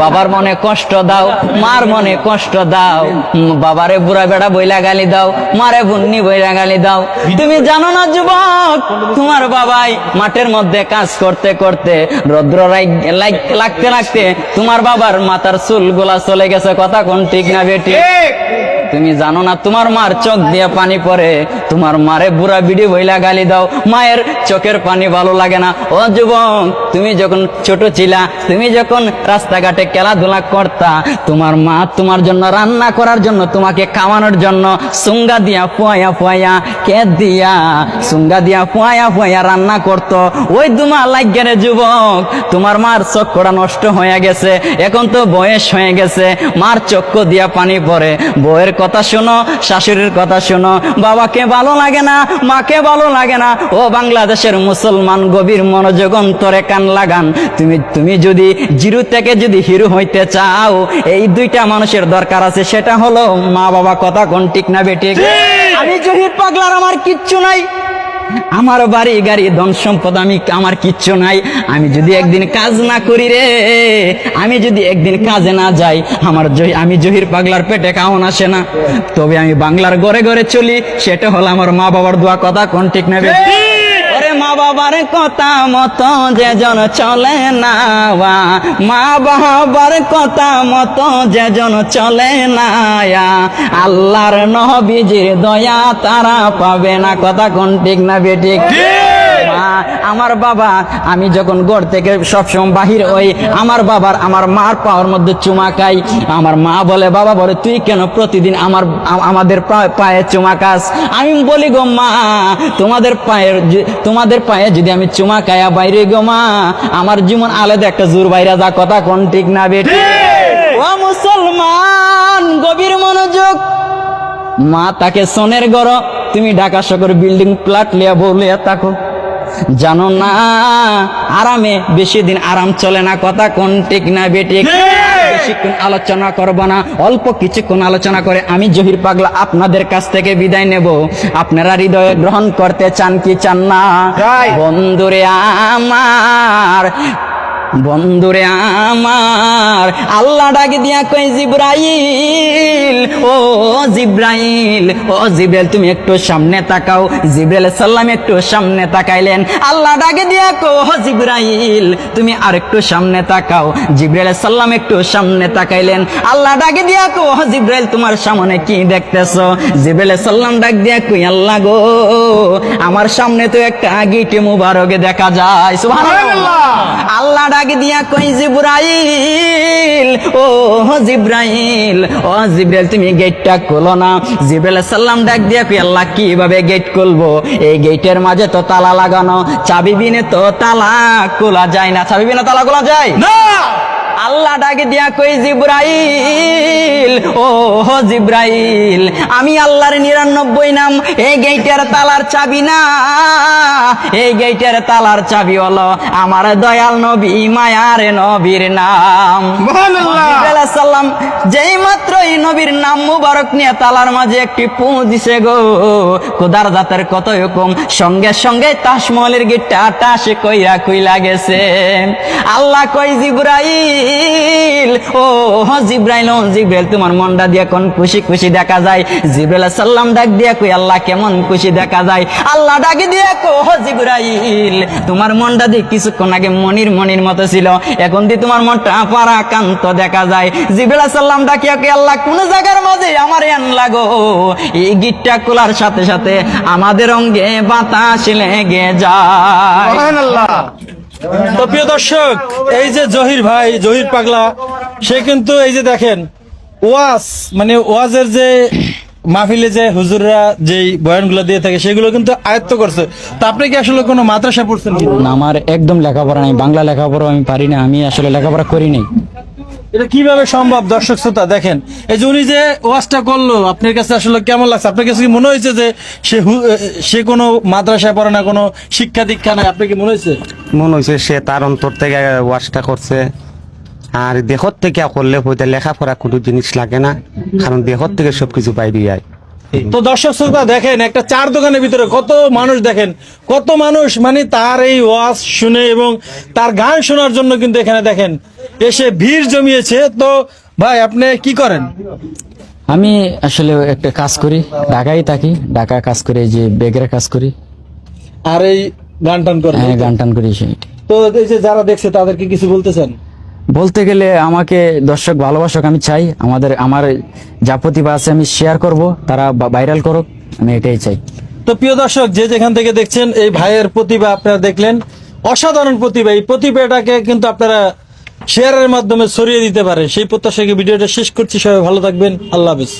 বাবার মনে কষ্ট দাও, মার মনে কষ্ট দাও বাবারে বুড়া বেড়া বইলা গালি দাও, মারে ভুন্নি বইলা গালি দাও। তুমি জানো না যুবক, তোমার বাবাই মাঠের মধ্যে কাজ করতে করতে রৌদ্র লাগতে লাগতে তোমার বাবার মাথার চুল গোলা চলে গেছে, কথা কোন ঠিক না বেটি তুমি জানো না, তোমার মার চোখ দিয়ে পানি পড়ে। তোমার মারে বুড়া বিড়ি বইলা গালি দাও। মায়ের চোখের পানি ভালো লাগে না। ও যুবক, তুমি যখন ছোট ছিলা, তুমি যখন রাস্তাঘাটে খেলাধুলা করতা, তোমার মা তোমার জন্য রান্না করার জন্য তোমাকে খাওয়ানোর জন্য সুঙ্গা দিয়া ফুয়ায়া ফুয়ায়া কে দিয়া, সুঙ্গা দিয়া ফুয়ায়া ফুয়ায়া রান্না করতো। ওই দুমা লাগে রে যুবক, তোমার মার চক্ষুটা নষ্ট হয়ে গেছে। এখন তো বয়স হয়ে গেছে। মার চক্ষু দিয়া পানি পরে বউয়ের কথা শোনো শাশুড়ির কথা শোনো। বাবাকে ভালো লাগে না মাকে ভালো লাগে না। ও বাংলাদেশের মুসলমান গভীর মনোযোগ অন্তরে কান লাগান। তুমি তুমি যদি জিরু থেকে যদি হিরু হইতে চাও এই দুইটা মানুষের দরকার আছে। সেটা হলো মা বাবা কথা কোন ঠিক না বেঠিক আমি যদি পাগলার আমার কিচ্ছু নাই। আমার বাড়ি গাড়ি, ধন সম্পদ আমি, আমার কিচ্ছু নাই। আমি যদি একদিন কাজ না করি রে, আমি যদি একদিন কাজে না যাই, আমার আমি জহির পাগলার পেটে কাউন আসে না। তবে আমি বাংলার ঘরে ঘরে চলি, সেটা হলো আমার মা বাবার দোয়া কথা, কোন ঠিক নেবে বাবার কথা মতো যে জন চলে না মা বাবার কথা মতো যে জন চলে না আল্লাহর নবীজির দয়া তারা পাবে না। কথা কোন ঠিক না বেঠিক আমার বাবা আমি যখন ঘর থেকে সবসময় বাহির হই আমার বাবার আমার মার পাওয়ার মধ্যে চুমা খাই। আমার মা বলে বাবা বলে তুই কেন প্রতিদিন আমার আমাদের পায়ে চুমা খাস? আমি বলি গো মা তোমাদের পায়ের তোমাদের পায়ে যদি আমি চুমা খায়া বাইরে গো মা আমার জীবন আলাদা একটা জোর বাইরা যা কথা কোন ঠিক না বেটি ও মুসলমান গভীর মনোযোগ। মা তাকে সোনের গড় তুমি ঢাকা শহর বিল্ডিং প্লাট লিয়া বউ লিয়া তাকো জানো না আরামে বেশি দিন আরাম চলে না কথা কোন ঠিক না বেটিক বেশিক্ষণ আলোচনা করব না অল্প কিছুক্ষণ আলোচনা করে আমি জহির পাগলা আপনাদের কাছ থেকে বিদায় নেব। আপনারা হৃদয়ে গ্রহণ করতে চান কি চান না? বন্ধুরে আমার বন্ধুরে আমার আল্লাহ ডাকে দিয়া কই জিব্রাইল ও জিব্রাইল ও জিব্রাইল তুমি একটু সামনে তাকাও। জিব্রাইল সাল্লাম একটু সামনে তাকাইলেন। আল্লাহ ডাকে দিয়া কো জিব্রাইল তুমি আর একটু সামনে তাকাও। জিব্রাইল সাল্লাম একটু সামনে তাকাইলেন। আল্লাহ ডাকে দিয়া কো জিব্রাইল তোমার সামনে কি দেখতেছো? জিব্রাইল সাল্লাম ডাক দিয়া কই আল্লাহ গো আমার সামনে তো একটা গিটে মুবারকে দেখা যায়। সুবহানাল্লাহ। আল্লাহ ডাক দিয়া কই জিব্রাইল ও জিব্রাইল ও জিব্রাইল তুমি গেটটা খোলো না জিব্রাইল সাল্লাম ডাক দিয়া কই আল্লাহ কীভাবে গেট খুলবো? এই গেটের মাঝে তো তালা লাগানো, চাবি বিনে তো তালা খোলা যায় না। চাবি বিনে তালা খোলা যায়? না! আল্লাহ ডাকে দিয়া কই জিব্রাইল? ও হো জিব্রাইল আমি আল্লাহর নিরানব্বই নাম এই গেটের তালার চাবি না এই গেটের তালার চাবি হলো আমার দয়াল নবী মায়ার নবীর নাম। সাল্লাম যেই মাত্র এই নবীর নাম মুবারক নিয়ে তালার মাঝে একটি পু দিছে গো কোদার জাতের কত রকম সঙ্গে সঙ্গে তাজমহলের গেটটা টাসে কইরা কইলা গেছে। আল্লাহ কই জিব্রাইল? ও হ জিব্রাইল, ও, জিব্রাইল, তোমার মনটা দিয়া কোন খুশি খুশি দেখা যায়? জিব্রাইল সাল্লাম ডাক দিয়া কই, আল্লাহ, কেমন খুশি দেখা যায়? আল্লাহ ডাকে দিয়া কো হ জিব্রাইল, তোমার মনটা দিয়ে কিছুক্ষণ আগে মনির মনির মতো ছিল। এখন দিয়ে তোমার মনটা পারা কান্ত দেখা যায়। জিব্রাইল সাল্লাম ডাকিয়া কই, আল্লাহ, কোন জায়গার মাঝে আমার এন লাগো? এই গিটটা খোলার সাথে সাথে আমাদের অঙ্গে বাতাস লেগে যায়। তো প্রিয় দর্শক, এই যে জহির ভাই, জহির পাগলা, সে কিন্তু এই যে দেখেন, ওয়াজ মানে ওয়াজের যে মাহফিলে যে হুজুররা যেই বয়ানগুলো দিয়ে থাকে, সেগুলো কিন্তু আয়ত্ত করছে। তা আপনি কি আসলে কোনো মাদ্রাসা পড়ছেন আমার একদম লেখাপড়া নাই, বাংলা লেখাপড়া আমি পারি না, আমি আসলে লেখাপড়া করি নাই। এটা কীভাবে সম্ভব? দর্শক শ্রোতা দেখেন এই যে উনি যে ওয়াজটা করল আপনার কাছে আসলে কেমন লাগছে? আপনার কাছে কি মনে হয়েছে যে সে সে কোনো মাদ্রাসায় পড়ে না কোনো শিক্ষা দীক্ষা নাই? আপনার কি মনে হয়েছে? মনে হয়েছে সে তার অন্তর থেকে ওয়াশটা করছে। আর দেহর থেকে করলে হইতে লেখাপড়া কোনো জিনিস লাগে না কারণ দেহর থেকে সবকিছু বাইরে যায়। তো দর্শক শ্রোতা দেখেন একটা চার দোকানের ভিতরে কত মানুষ দেখেন কত মানুষ মানে তার এই ওয়াজ শুনে এবং তার গান শোনার জন্য কিন্তু এখানে দেখেন এসে ভিড় জমিয়েছে তো ভাই আপনি কি করেন? আমি আসলে একটা কাজ করি ঢাকায় থাকি ঢাকা কাজ করে যে বেগের কাজ করি। আর এই গান টান করেন। হ্যাঁ গান টান করি সেই। তো এই যে যারা দেখছে তাদেরকে কিছু বলতেছেন? বলতে গেলে আমাকে দর্শক ভালোবাসক আমি চাই আমাদের আমার যা প্রতিভা আছে আমি শেয়ার করব তারা ভাইরাল করুক আমি এটাই চাই। তো প্রিয় দর্শক যে যেখান থেকে দেখছেন এই ভাইয়ের প্রতিভা আপনারা দেখলেন অসাধারণ প্রতিভা। এই প্রতিভাটাকে কিন্তু আপনারা শেয়ারের মাধ্যমে ছড়িয়ে দিতে পারে। সেই প্রত্যাশাকে ভিডিওটা শেষ করছি। সবাই ভালো থাকবেন। আল্লাহ হাফিজ।